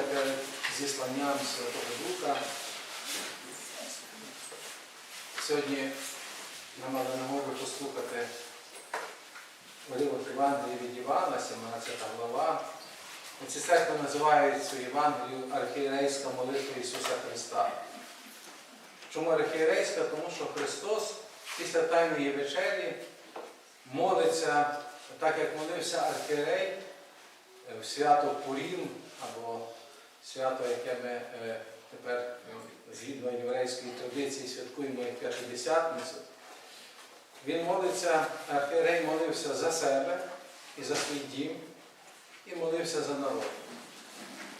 перед зісланням Святого Духа. Сьогодні ми мали нагоду послухати уривок Євангелії від Івана, 17 глава. Ці церкви називають цю Євангелію архієрейська молитва Ісуса Христа. Чому архієрейська? Тому що Христос після Тайної вечері молиться, так як молився архієрей е, в свято Пурім, або свято, яке ми е, тепер е, згідно єврейської традиції святкуємо як П'ятидесятницю. Він молиться, архієрей молився за себе і за свій дім, і молився за народ.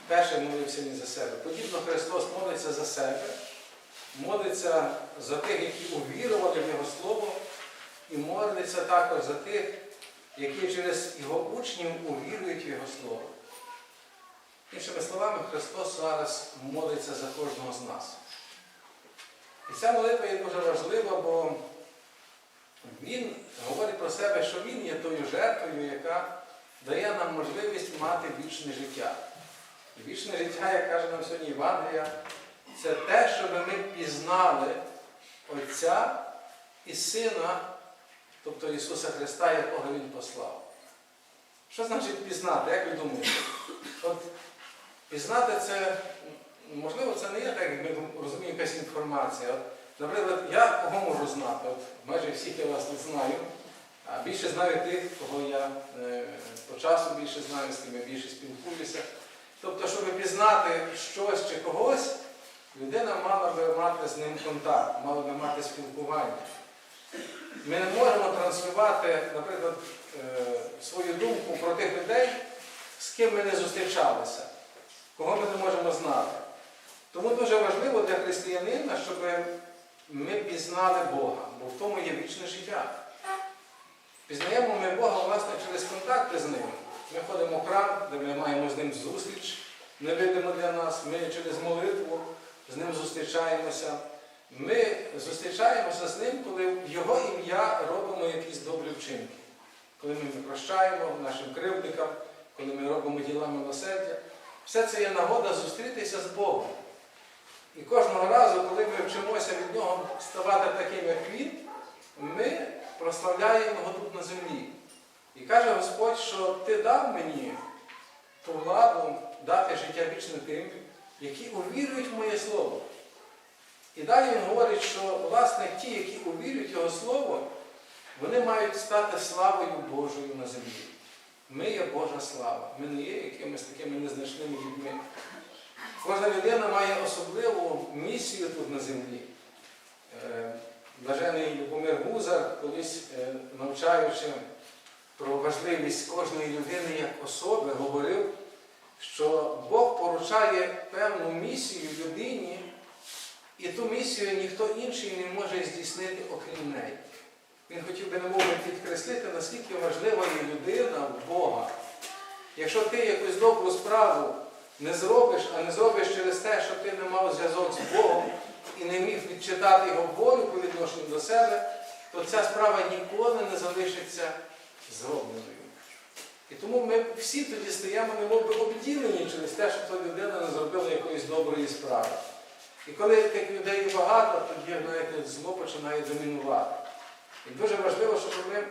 Перший молився не за себе. Подібно Христос молиться за себе, молиться за тих, які увірували в Його Слово, і молиться також за тих, які через Його учнів увірують в Його Слово. Іншими словами, Христос зараз молиться за кожного з нас. І ця молитва є дуже важлива, бо Він говорить про себе, що Він є тою жертвою, яка дає нам можливість мати вічне життя. І вічне життя, як каже нам сьогодні Євангелія, це те, щоб ми пізнали Отця і Сина, тобто Ісуса Христа, якого Він послав. Що значить пізнати? Як ви думаєте? От Пізнати це, можливо, це не є так, як ми розуміємо якась інформація. От, наприклад, я кого можу знати? От, майже всіх я вас не знаю, а більше знаю тих, кого я е, по часу більше знаю, з ким я більше спілкуюся. Тобто, щоб пізнати щось чи когось, людина мала би мати з ним контакт, мала би мати спілкування. Ми не можемо транслювати, наприклад, е, свою думку про тих людей, з ким ми не зустрічалися кого ми не можемо знати. Тому дуже важливо для християнина, щоб ми пізнали Бога, бо в тому є вічне життя. Пізнаємо ми Бога власне через контакти з Ним. Ми ходимо в храм, де ми маємо з ним зустріч, невидимо для нас, ми через молитву з ним зустрічаємося. Ми зустрічаємося з ним, коли в Його ім'я робимо якісь добрі вчинки. Коли ми прощаємо нашим кривдникам, коли ми робимо діла милосердя. Все це є нагода зустрітися з Богом. І кожного разу, коли ми вчимося від Нього ставати таким, як Він, ми прославляємо Його тут на землі. І каже Господь, що Ти дав мені ту владу дати життя вічне тим, які увірують в моє Слово. І далі він говорить, що власне ті, які увірують Його Слово, вони мають стати славою Божою на землі. Ми є Божа слава. Ми не є якимись такими незначними людьми. Кожна людина має особливу місію тут на землі. Е, Блажений Любомир Гузар, колись е, навчаючи про важливість кожної людини як особи, говорив, що Бог поручає певну місію людині, і ту місію ніхто інший не може здійснити, окрім неї. Він хотів би немов підкреслити, наскільки важлива є людина в Бога. Якщо ти якусь добру справу не зробиш, а не зробиш через те, що ти не мав зв'язок з Богом і не міг відчитати його волю по відношенню до себе, то ця справа ніколи не залишиться зробленою. І тому ми всі тоді стаємо немов би обділені через те, що та людина не зробила якоїсь доброї справи. І коли таких людей багато, тоді знаєте, зло починає домінувати. І дуже важливо, щоб ми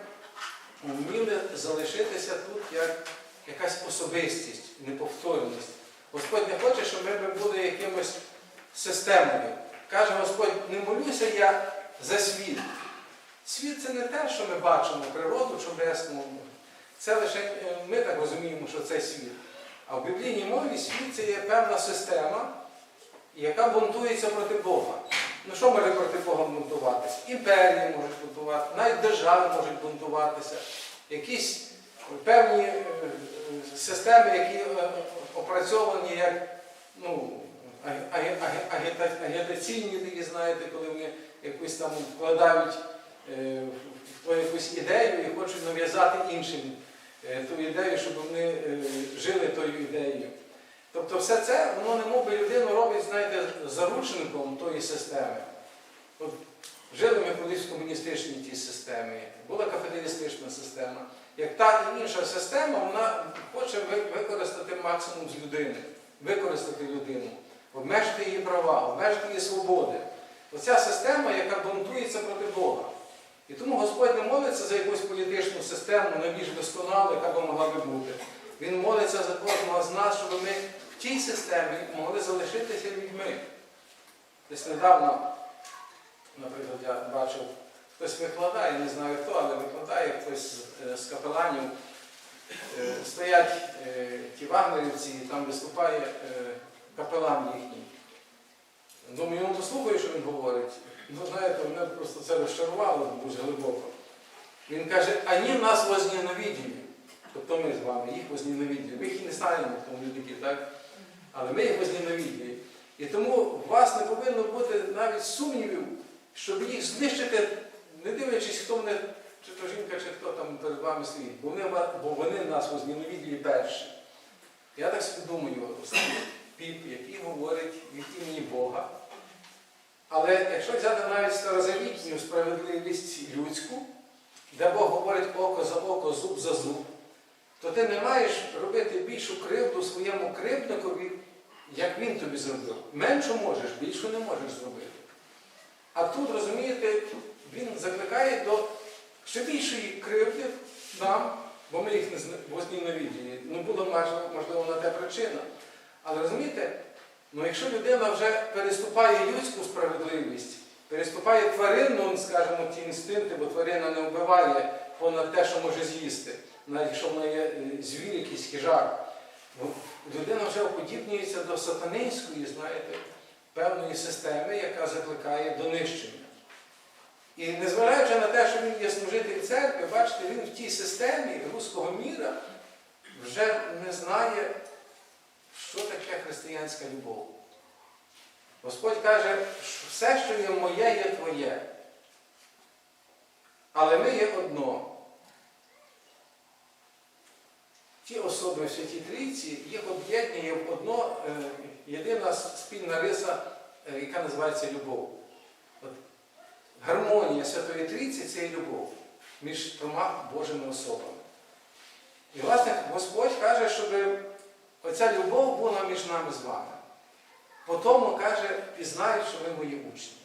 вміли залишитися тут як якась особистість, неповторність. Господь не хоче, щоб ми були якимось системою. Каже Господь, не молюся я за світ. Світ це не те, що ми бачимо, природу чудесну. Це лише е, ми так розуміємо, що це світ. А в біблійній мові світ це є певна система, яка бунтується проти Бога. Ну що бунтуватися? Імперії можуть бунтувати, навіть держави можуть бунтуватися, якісь певні е, е, системи, які е, опрацьовані як ну, агі- агі- агіта- агітаційні, такі, знаєте, коли вони якусь там вкладають в якусь ідею і хочуть нав'язати іншим ту ідею, щоб вони жили тою ідеєю. Тобто все це, воно не мов би людину робить, знаєте, заручником тої системи. Жили ми колись в комуністичній тій системі, була капіталістична система. Як та інша система, вона хоче використати максимум з людини. використати людину, обмежити її права, обмежити її свободи. Оця система, яка бунтується проти Бога. І тому Господь не молиться за якусь політичну систему, найбільш досконалу, яка б могла би бути. Він молиться за кожного з нас, щоб ми в тій системі могли залишитися людьми. Десь недавно, наприклад, я бачив, хтось викладає, не знаю хто, але викладає хтось з- е, капеланів. Е, Стоять е, ті вагнерівці, і там виступає капелан їхній. Думаю, йому послухаю, що він говорить. Ну, знаєте, мене просто це розчарувало дуже глибоко. Він каже, ані нас возненавиділи. Тобто ми з вами їх возненавиділи. Ми їх не знаємо, хто вони так? Але ми їх возненавиділи. І тому у вас не повинно бути навіть сумнівів, щоб їх знищити, не дивлячись, хто вони, чи то жінка, чи хто там перед вами стоїть. Бо вони, бо вони нас возненавиділи перші. Я так собі думаю, піп, який говорить від імені Бога. Але якщо взяти навіть старозавітню справедливість людську, де Бог говорить око за око, зуб за зуб, то ти не маєш робити більшу кривду своєму кривдникові, як він тобі зробив. Меншу можеш, більшу не можеш зробити. А тут, розумієте, він закликає до ще більшої кривди нам, бо ми їх не зна- Ну, була можливо, можливо на те причина. Але розумієте, ну якщо людина вже переступає людську справедливість, переступає тваринну, скажімо, ті інстинкти, бо тварина не вбиває понад те, що може з'їсти, навіть якщо вона є е, звір, якийсь хижак, ну, людина вже уподібнюється до сатанинської, знаєте, певної системи, яка закликає до нищення. І незважаючи на те, що він є служитель церкви, бачите, він в тій системі руського міра вже не знає, що таке християнська любов. Господь каже, що все, що є моє, є твоє. Але ми є одно. Ті особи в Святій Трійці, їх об'єднує в одно е, єдина спільна риса, е, яка називається любов. От гармонія Святої Трійці це любов між трьома Божими особами. І, власне, Господь каже, щоб оця любов була між нами з вами. По тому каже, пізнають, що ви мої учні.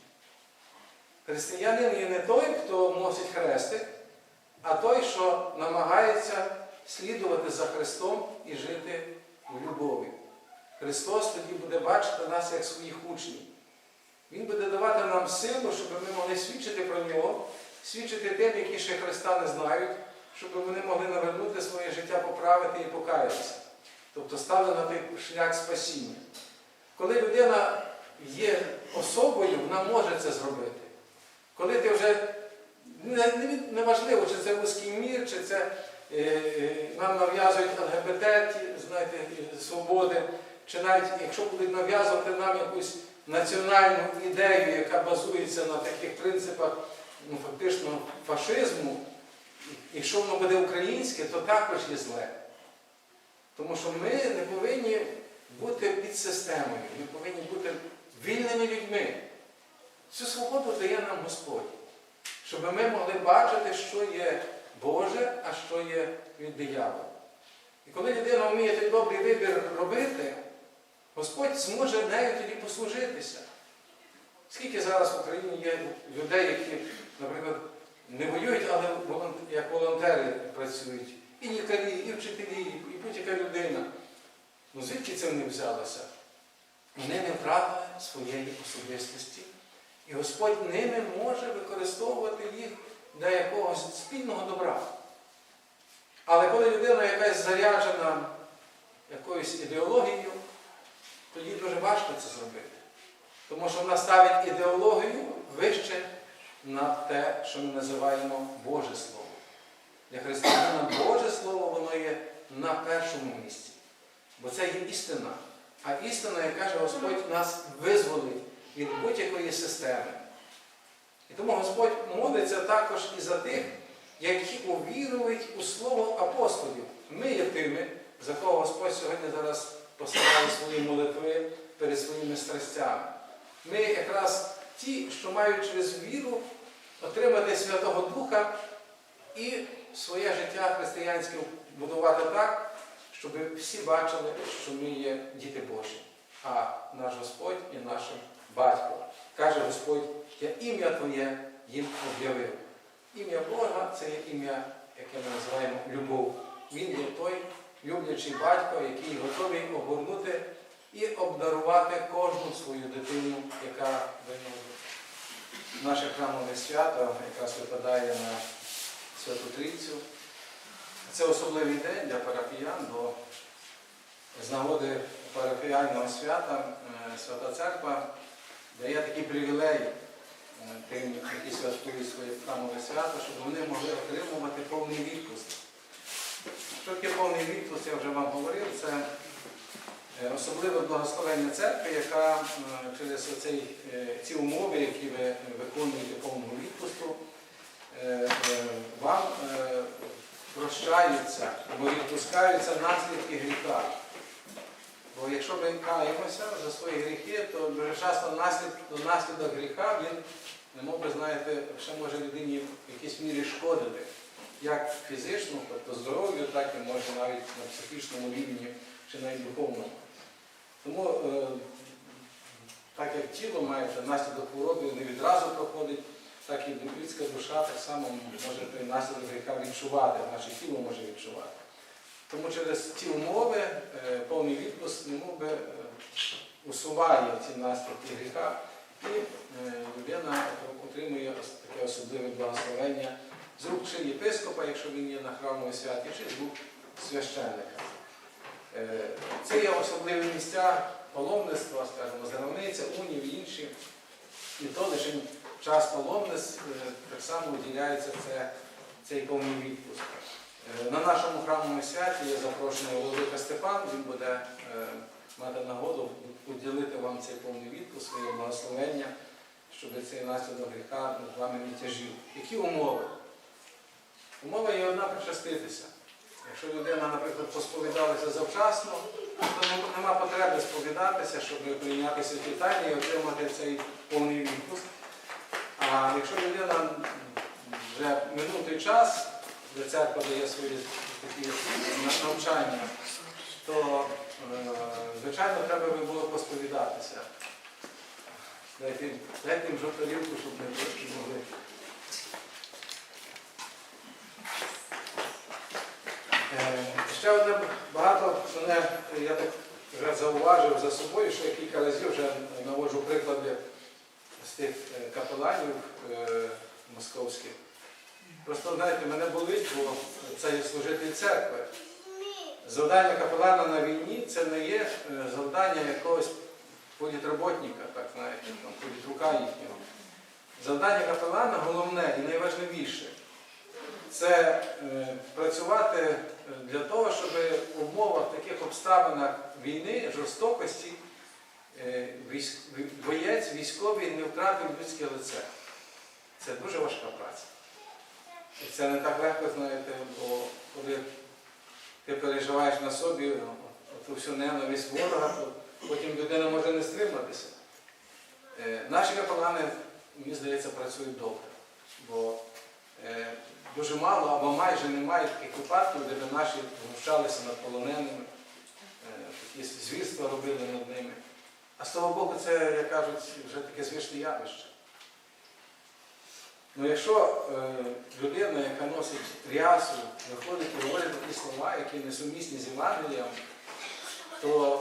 Християнин є не той, хто носить хрестик, а той, що намагається слідувати за Христом і жити в любові. Христос тоді буде бачити нас як своїх учнів. Він буде давати нам силу, щоб ми могли свідчити про нього, свідчити тим, які ще Христа не знають, щоб вони могли навернути своє життя, поправити і покаятися. Тобто стали на той шлях спасіння. Коли людина є особою, вона може це зробити. Коли ти вже не, не, не чи це вузький мір, чи це е, е, нам нав'язують ЛГБТ, знаєте, свободи, чи навіть якщо будуть нав'язувати нам якусь національну ідею, яка базується на таких принципах ну, фактично фашизму, якщо воно буде українське, то також є зле. Тому що ми не повинні бути під системою, ми повинні бути вільними людьми. Цю свободу дає нам Господь, щоб ми могли бачити, що є Боже, а що є від диявола. І коли людина вміє той добрий вибір робити, Господь зможе нею тоді послужитися. Скільки зараз в Україні є людей, які, наприклад, не воюють, але як волонтери працюють. І лікарі, і вчителі, і будь-яка людина. Ну звідки це вони взялися? Вони не втратили своєї особистості. І Господь ними може використовувати їх для якогось спільного добра. Але коли людина якась заряджена якоюсь ідеологією, тоді дуже важко це зробити. Тому що вона ставить ідеологію вище на те, що ми називаємо Боже Слово. Для християнина Боже Слово воно є на першому місці. Бо це є істина. А істина, як каже Господь, нас визволить від будь-якої системи. І тому Господь молиться також і за тих, які увірують у слово апостолів. Ми є тими, за кого Господь сьогодні зараз Ми якраз ті, що мають через віру отримати Святого Духа і своє життя християнське будувати так, щоб всі бачили, що ми є діти Божі, а наш Господь є нашим батьком. Каже Господь, я ім'я Твоє їм об'явив. Ім'я Бога це є ім'я, яке ми називаємо любов. Він є той люблячий батько, який готовий огорнути і обдарувати кожну свою дитину, яка до. Наше храмове свято якраз випадає на Святу Трійцю. Це особливий день для парафіян, бо з нагоди парафіяльного свята е, Свята Церква дає такий привілей е, тим, які святкують своє храмове свято, щоб вони могли отримувати повний відпуск. Що таке повний відпуск, я вже вам говорив, особливе благословення церкви, яка е, через оцей, е, ці умови, які ви виконуєте повного відпустку, е, е, вам е, прощаються, або відпускаються наслідки гріха. Бо якщо ми каємося за свої гріхи, то дуже часто наслід, наслідок гріха він, немов би знаєте, ще може людині в якійсь мірі шкодити. Як фізично, тобто здоров'ю, так і може навіть на психічному рівні чи навіть духовному. Тому, е, так як тіло має наслідок хвороби не відразу проходить, так і людська душа так само може той наслідок гріха відчувати, наше тіло може відчувати. Тому через ці умови е, повний відпуск би, е, усуває ці наслідки гріха, і е, людина отримує таке особливе благословення з рук чи єпископа, якщо він є на храмовій святі, чи з рук священника. Е, Це є особливі місця паломництва, скажімо, Зеровниця, Унів і інші. І то лише час паломництв е, так само виділяється це, цей повний відпуск. Е, На нашому храмовому святі є запрошений Володимир Степан, він буде мати нагоду уділити вам цей повний відпуск, своє благословення, щоб цей наслідок гріха над вами не тяжів. Які умови? Умова є одна причаститися. Якщо людина, наприклад, посповідалася завчасно, то нема потреби сповідатися, щоб прийняти святі і отримати цей повний відпуск. А якщо людина вже минув той час, де церква дає свої такі навчання, то, е, звичайно, треба би було посповідатися. Дайте, їм- жовторівку, щоб не могли. Ще одне багато мене, я так вже зауважив за собою, що я кілька разів вже наводжу приклади з тих е, капеланів е, московських. Просто, знаєте, мене болить, бо це є служитель церкви. Завдання капелана на війні це не є е, завдання якогось політроботника, так знаєте, політрука їхнього. Завдання капелана головне і найважливіше це е, працювати е, для того, щоб в умовах таких обставинах війни, жорстокості, е, боєць військовий не втратив людське лице. Це дуже важка праця. І це не так легко, знаєте, бо коли ти переживаєш на собі ту всю ненависть ворога, то потім людина може не стриматися. Наші капелани, мені здається, працюють добре. Бо дуже мало або майже немає таких випадків, де наші знущалися над полоненими, е, такі звірства робили над ними. А з того боку, це, як кажуть, вже таке звичне явище. Ну, якщо е, людина, яка носить рясу, виходить і говорить такі слова, які несумісні з Євангелієм, то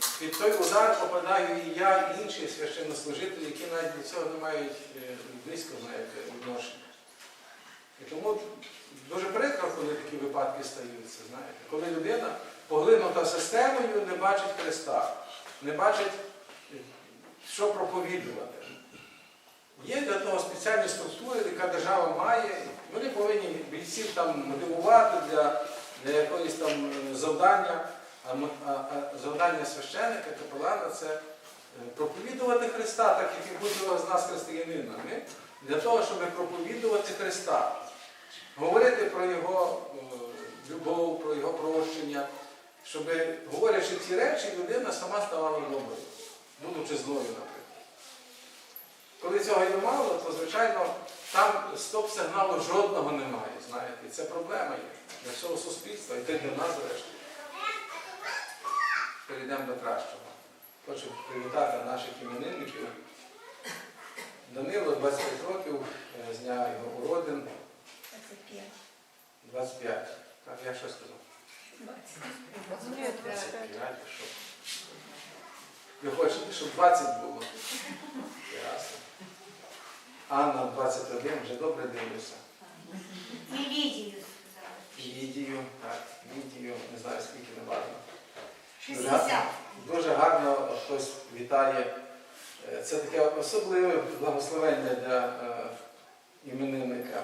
е, під той удар попадаю і я, і інші священнослужителі, які навіть до цього не мають е, близько відношення. І тому дуже прикро, коли такі випадки стаються, знаєте, коли людина поглинута системою, не бачить Христа, не бачить, е, що проповідувати. Є для того спеціальні структури, яка держава має. Вони повинні бійців там мотивувати для, для якогось там завдання. А, а- а завдання священника, капелана це е, проповідувати Христа, так як і будь-кого з нас християнинами, для того, щоб проповідувати Христа, говорити про Його е, любов, про Його прощення, щоб, говорячи ці речі, людина сама ставала доброю, будучи злою, наприклад. Коли цього є мало, то звичайно там стоп-сигналу жодного немає. Знаєте, це проблема є для всього суспільства, і для нас зрештою. перейдемо до кращого. Хочу привітати наших іменинників. Данило 25 років, е, з дня його уродин 25. 25. Так, я що сказав? 20. 25, що? Ви хочете, щоб 20 було? Ясно. Анна 21, вже добре дивлюся. І Лідію сказали. Лідію, так, Лідію, не знаю скільки не важно. 60. Дуже гарно хтось вітає. Е, Це таке особливе благословення для е, іменинника.